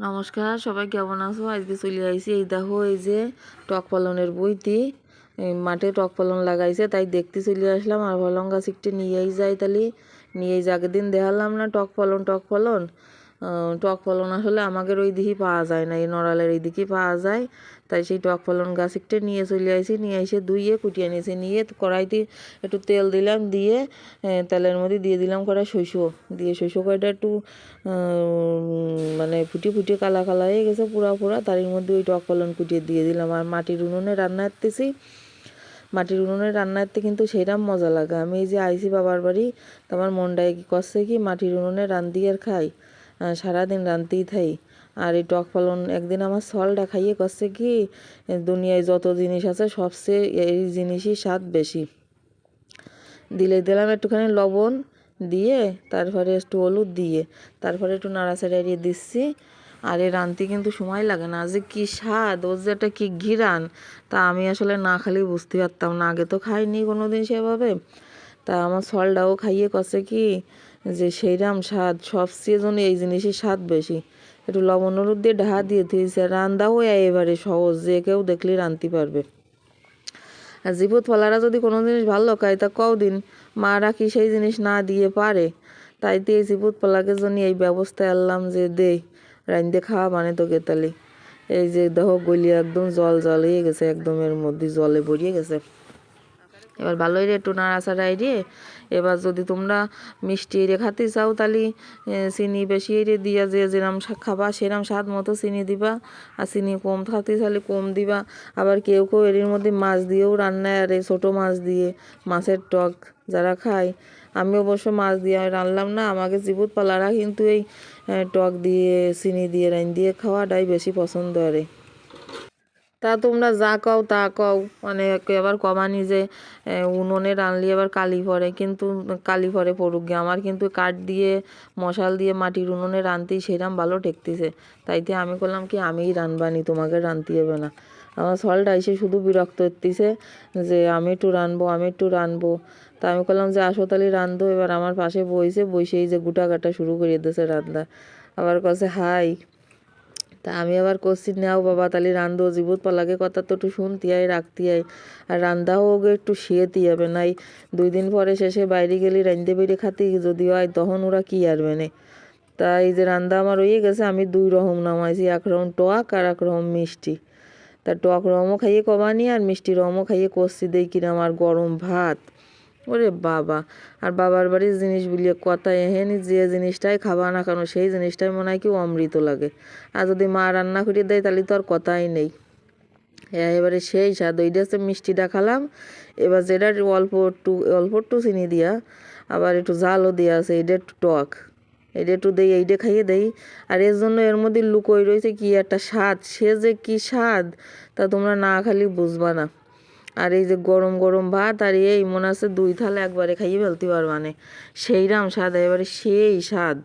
নমস্কার সবাই কেমন আছো? আজকে চলে আইসি এই দেখো এই যে টক পালনের বইটি। মাঠে টক পালন লাগাইছে তাই দেখতে চলে আসলাম আর ভালং গাছ একটু নিয়েই যাই তাহলে। নিয়েই যাকে দিন দেখালাম না টক পালন টক আহ, টক ফলন আসলে আমাদের ওই দিকেই পাওয়া যায় না, এই নড়ালের এই দিকেই পাওয়া যায়। তাই সেই টক ফলন গাছ একটা নিয়ে চলে আইছি, নিয়ে এসে ধুইয়ে কুটিয়ে নিয়েছি, নিয়ে কড়াইতে একটু তেল দিলাম, দিয়ে তেলের মধ্যে দিয়ে দিলাম কড়াই শস্য দিয়ে শস্য কড়াইটা একটু মানে ফুটিয়ে ফুটিয়ে কালা কালা হয়ে গেছে পুরা পুরা তার মধ্যে ওই টক ফলন কুটিয়ে দিয়ে দিলাম। আর মাটির উনুনে রান্না করতেছি, মাটির উনুনে রান্না করতে কিন্তু সেরকম মজা লাগে। আমি এই যে আইসি বাবার বাড়ি আমার মনটায় কি করছে কি, মাটির উনুনে রান্ধি আর খাই। সারাদিন রান্ধতেই থাই। আর এই টক ফলন একদিন আমার সলটা খাইয়ে করছে কি, দুনিয়ায় যত জিনিস আছে সবচেয়ে এই জিনিসই স্বাদ বেশি। দিলে দিলাম একটুখানি লবণ দিয়ে, তারপরে একটু হলুদ দিয়ে, তারপরে একটু নাড়াচাড়া এড়িয়ে দিচ্ছি। আর এই রানতে কিন্তু সময় লাগে না, যে কি স্বাদ, ওর যে একটা কি ঘিরান, তা আমি আসলে না খালি বুঝতে পারতাম না, আগে তো খাইনি কোনো দিন সেভাবে। তা আমার সলটাও খাইয়ে কষে কি যে সেইরাম স্বাদ সবচেয়ে জন্য এই জিনিসের স্বাদ বেশি। একটু লবণ হলুদ দিয়ে ঢা দিয়ে দিয়েছে রান্দাও এবারে সহজ, যে কেউ দেখলে রাঁধতে পারবে। আর জীবত ফলারা যদি কোনো জিনিস ভালো খায়, তা কদিন মারা কি সেই জিনিস না দিয়ে পারে। তাই তো এই জীবত ফলাকে জন্য এই ব্যবস্থা আনলাম যে, দে রাইন্দে খাওয়া মানে তো গেতালি এই যে দেহ গলিয়ে একদম জল জল হয়ে গেছে, একদম এর মধ্যে জলে ভরিয়ে গেছে। এবার ভালোই রে একটু নাড়াচাড়াই দিয়ে এবার যদি তোমরা মিষ্টি এরে খাতে চাও, তাহলে চিনি বেশি এরে দিয়া যে যেরম খাবা, সেরম স্বাদ মতো চিনি দিবা। আর চিনি কম খাতে চাইলে কম দিবা। আবার কেউ কেউ এর মধ্যে মাছ দিয়েও রান্নায় আরে ছোটো মাছ দিয়ে, মাছের টক যারা খায়। আমি অবশ্য মাছ দিয়ে রানলাম না, আমাকে জীবত পালারা কিন্তু এই টক দিয়ে, চিনি দিয়ে রান দিয়ে খাওয়াটাই বেশি পছন্দ করে তা তোমরা যা কও তা কও। মানে আবার কমানি যে উনুনে রানলি এবার কালি পড়ে কিন্তু কালি পরে পড়ুক গে। আমার কিন্তু কাঠ দিয়ে, মশাল দিয়ে মাটির উনুনে রানতেই সেরাম ভালো ঠেকতেছে। তাইতে আমি করলাম কি, আমিই রানবানি তোমাকে রানতে হবে না। আমার সলটা এসে শুধু বিরক্ত হতেছে যে, আমি একটু রানবো আমি একটু রানবো তা আমি করলাম যে, আসো তাহলে রান্ধো এবার আমার পাশে বইছে বসেই যে গুটা কাটা শুরু করে দিয়েছে রান্না আবার কাছে হাই তা আমি আবার করছি, নাও বাবা, তাহলে রান্ধো জীবত পালাকে কথা তো একটু শুনতি আয় রাখতি আয় আর রান্দাও ওকে একটু শিয়েতে হবে, নাই দুই দিন পরে শেষে বাইরে গেলে রান্ধে বেরিয়ে খাতি যদি হয় তখন ওরা কি আর মেনে। তা এই যে রান্দা আমার হয়ে গেছে, আমি দুই রকম নামাইছি, এক রকম টক আর এক রকম মিষ্টি। তা টক রমও খাইয়ে কমানি আর মিষ্টি রমও খাইয়ে করছি দেই কিনা আমার গরম ভাত। ওরে বাবা। আর বাবার বাড়ির জিনিসগুলি কথা এহেনি যে জিনিসটাই খাবা না কেন, সেই জিনিসটাই মনে হয় কি অমৃত লাগে। আর যদি মা রান্না করে দেয়, তাহলে তো আর কথাই নেই। এবারে সেই স্বাদ। ওইটা হচ্ছে মিষ্টিটা খালাম, এবার যেটা অল্প একটু অল্প একটু চিনি দিয়া, আবার একটু জালও দেওয়া আছে, এইটা একটু টক। এইটা একটু দেই, এইটা খাইয়ে দেই। আর এর জন্য এর মধ্যে লুকোই রয়েছে কি একটা স্বাদ। সে যে কি স্বাদ, তা তোমরা না খালি বুঝবা না। আর এই যে গরম গরম ভাত আর এই মনে আছে দুই থালা একবারে খাইয়ে ফেলতে পারবানে সেইরাম স্বাদ এবারে সেই স্বাদ।